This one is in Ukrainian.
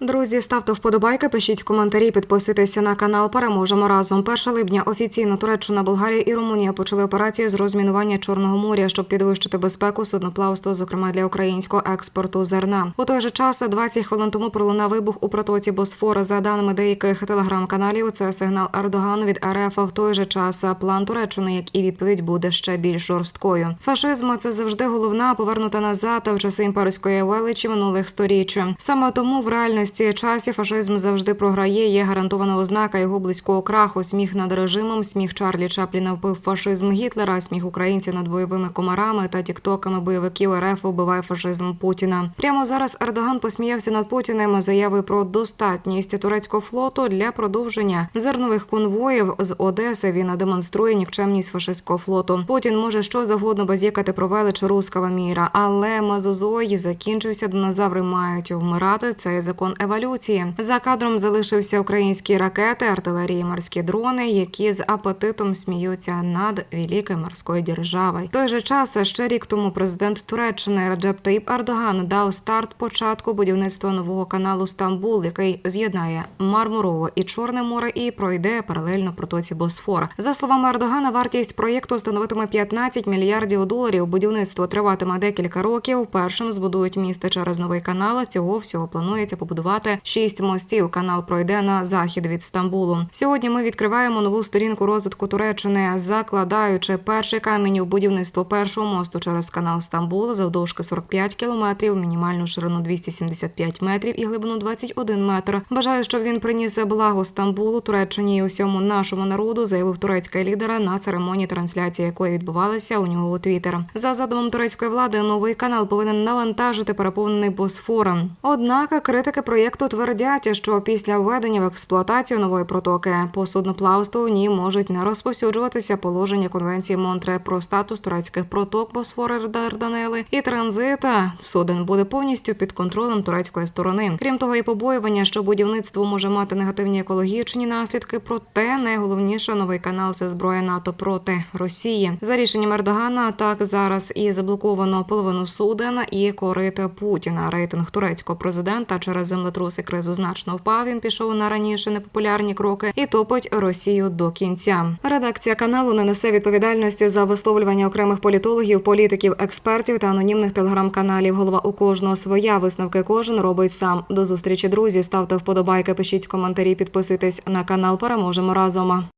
Друзі, ставте вподобайки, пишіть коментарі, підписуйтеся на канал. Переможемо разом. 1 липня офіційно Туреччина, Болгарія і Румунія почали операції з розмінування Чорного моря, щоб підвищити безпеку судноплавства, зокрема для українського експорту зерна. У той же час 20 хвилин тому пролунав вибух у протоці Босфора. За даними деяких телеграм-каналів, це сигнал Ердогану від РФ. В той же час план Туреччини, як і відповідь, буде ще більш жорсткою. Фашизм це завжди головна повернута назад в часи імперської величі минулих сторіч. Саме тому в реальності часі фашизм завжди програє. Є гарантована ознака його близького краху. Сміх над режимом, сміх Чарлі Чапліна вбив фашизм Гітлера, сміх українців над бойовими комарами та тіктоками бойовиків РФ вбиває фашизм Путіна. Прямо зараз Ердоган посміявся над Путіним заявою про достатність турецького флоту для продовження зернових конвоїв з Одеси. Він демонструє нікчемність фашистського флоту. Путін може що завгодно базікати про велич руского міра, але мазозой закінчився. Динозаври мають вмирати. Це закон еволюції. За кадром залишився українські ракети, артилерії, морські дрони, які з апетитом сміються над великою морською державою. В той же час ще рік тому президент Туреччини Раджеп Таїп Ердоган дав старт початку будівництва нового каналу Стамбул, який з'єднає Мармурове і Чорне море і пройде паралельно протоці Босфор. За словами Ердогана, вартість проєкту становитиме 15 мільярдів доларів. Будівництво триватиме декілька років. Першим збудують місто через новий канал. Цього всього планується побудувати шість мостів. Канал пройде на захід від Стамбулу. Сьогодні ми відкриваємо нову сторінку розвитку Туреччини, закладаючи перший камінь у будівництво першого мосту через канал Стамбул завдовжки 45 кілометрів, мінімальну ширину 275 метрів і глибину 21 метр. Бажаю, щоб він приніс благо Стамбулу, Туреччині і усьому нашому народу, заявив турецький лідер на церемонії трансляції, якої відбувалася у нього у Твіттер. За задумом турецької влади, новий канал повинен навантажити переповнений Босфором. Однак критики проєкту твердять, що після введення в експлуатацію нової протоки по судноплавству в ній можуть не розповсюджуватися положення конвенції Монтре про статус турецьких проток Босфора Дарданели і транзита суден буде повністю під контролем турецької сторони. Крім того, і побоювання, що будівництво може мати негативні екологічні наслідки. Проте найголовніше новий канал це зброя НАТО проти Росії. За рішенням Ердогана так зараз і заблоковано половину суден і корита Путіна. Рейтинг турецького президента через землетрус кризу значно впав. Він пішов на раніше непопулярні кроки і топить Росію до кінця. Редакція каналу не несе відповідальності за висловлювання окремих політологів, політиків, експертів та анонімних телеграм-каналів. Голова у кожного своя висновки кожен робить сам. До зустрічі, друзі. Ставте вподобайки, пишіть коментарі, підписуйтесь на канал. Переможемо разом.